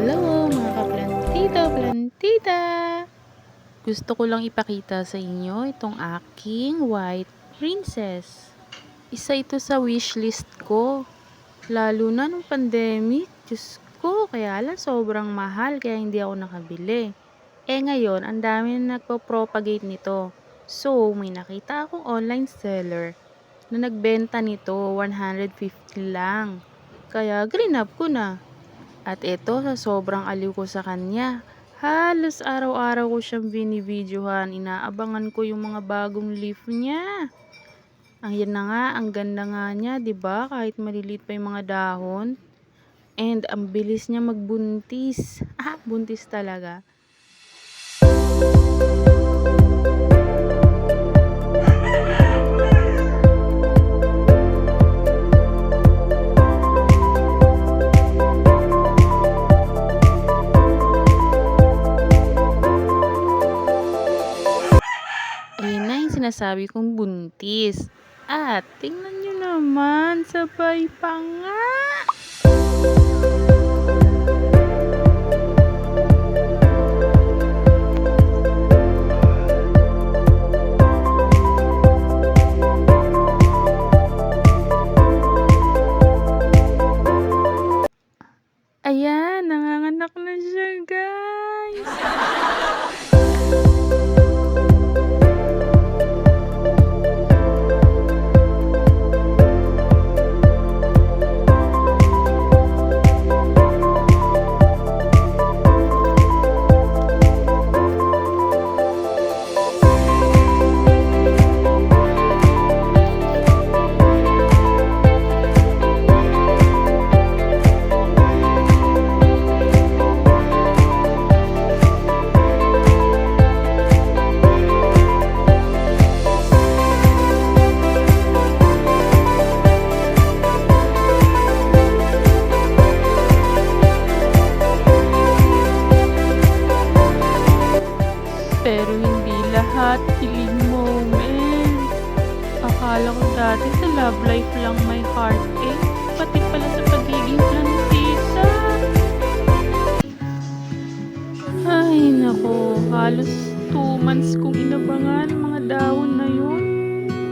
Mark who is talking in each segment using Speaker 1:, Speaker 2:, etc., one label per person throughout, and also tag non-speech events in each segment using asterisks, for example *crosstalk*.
Speaker 1: Hello mga kaplantito, plantita! Gusto ko lang ipakita sa inyo itong aking white princess. Isa ito sa wishlist ko. Lalo na nung pandemic, Diyos ko, kaya lang sobrang mahal kaya hindi ako nakabili. Eh ngayon, ang dami na nagpo-propagate nito. So, may nakita akong online seller na nagbenta nito 150 lang. Kaya green up ko na. At ito, sa sobrang aliw ko sa kanya, halos araw-araw ko siyang binibidyohan. Inaabangan ko yung mga bagong leaf niya. Ang yan na nga, ang ganda nga niya, 'di ba? Kahit maliliit pa yung mga dahon. And ang bilis niya magbuntis. *laughs* Ah, buntis talaga. Ayun na yung sinasabi kong buntis. At tingnan nyo naman, sabay pa nga. Ayan, nanganganak na siya, guys. Pero hindi lahat kilig moments. Akala ko dati sa love life lang may heartache. Pati pala sa pagiging plantita. Ay, nako. Halos two months kong inabangan ang mga dahon na yun.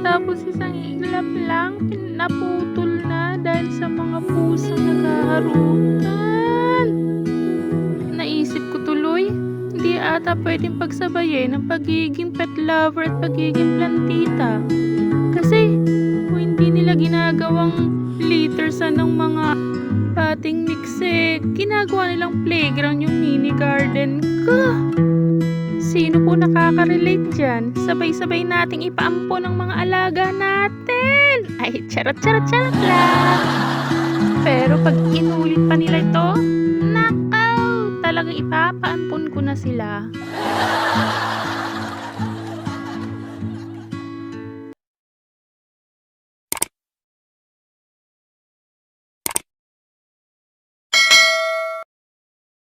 Speaker 1: Tapos isang iglap lang, naputol na dahil sa mga pusang naghaharutan. Hindi ata pwedeng pagsabayin ng pagiging pet lover at pagiging plantita. Kasi, kung hindi nila ginagawang littersan ng mga pating mix eh, ginagawa nilang playground yung mini garden ko. Sino po nakaka-relate dyan? Sabay-sabay nating ipaampo ng mga alaga natin. Ay, charot-charot-charot lang. Pero pag inulit pa nila ito, talagang ipapaampon ko na sila.